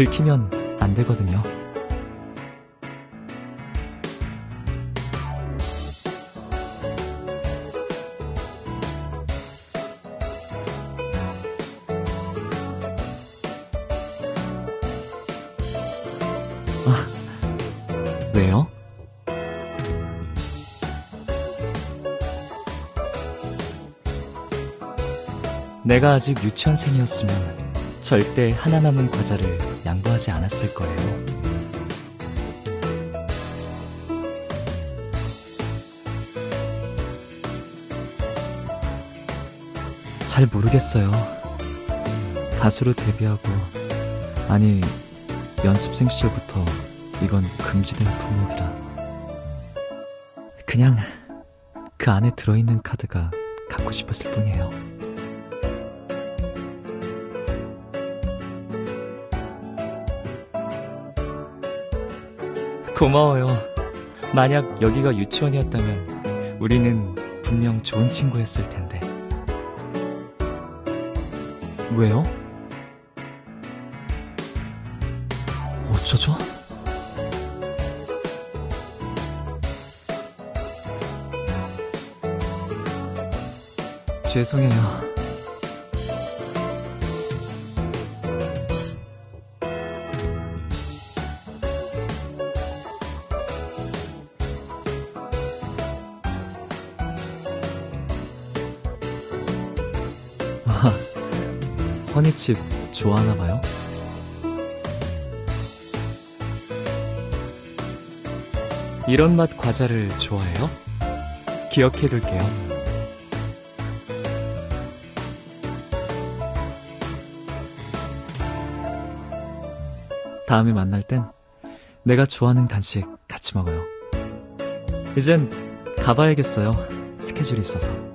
들키면 안 되거든요. 아, 왜요? 내가 아직 유치원생이었으면 절대 하나 남은 과자를 양보하지 않았을 거예요. 잘 모르겠어요. 가수로 데뷔하고, 아니, 연습생 시절부터 이건 금지된 품목이라. 그냥 그 안에 들어있는 카드가 갖고 싶었을 뿐이에요. 고마워요. 만약 여기가 유치원이었다면 우리는 분명 좋은 친구였을 텐데. 왜요? 어쩌죠? 죄송해요. 아, 허니칩 좋아하나 봐요? 이런 맛 과자를 좋아해요? 기억해둘게요. 다음에 만날 땐 내가 좋아하는 간식 같이 먹어요. 이젠 가봐야겠어요. 스케줄이 있어서.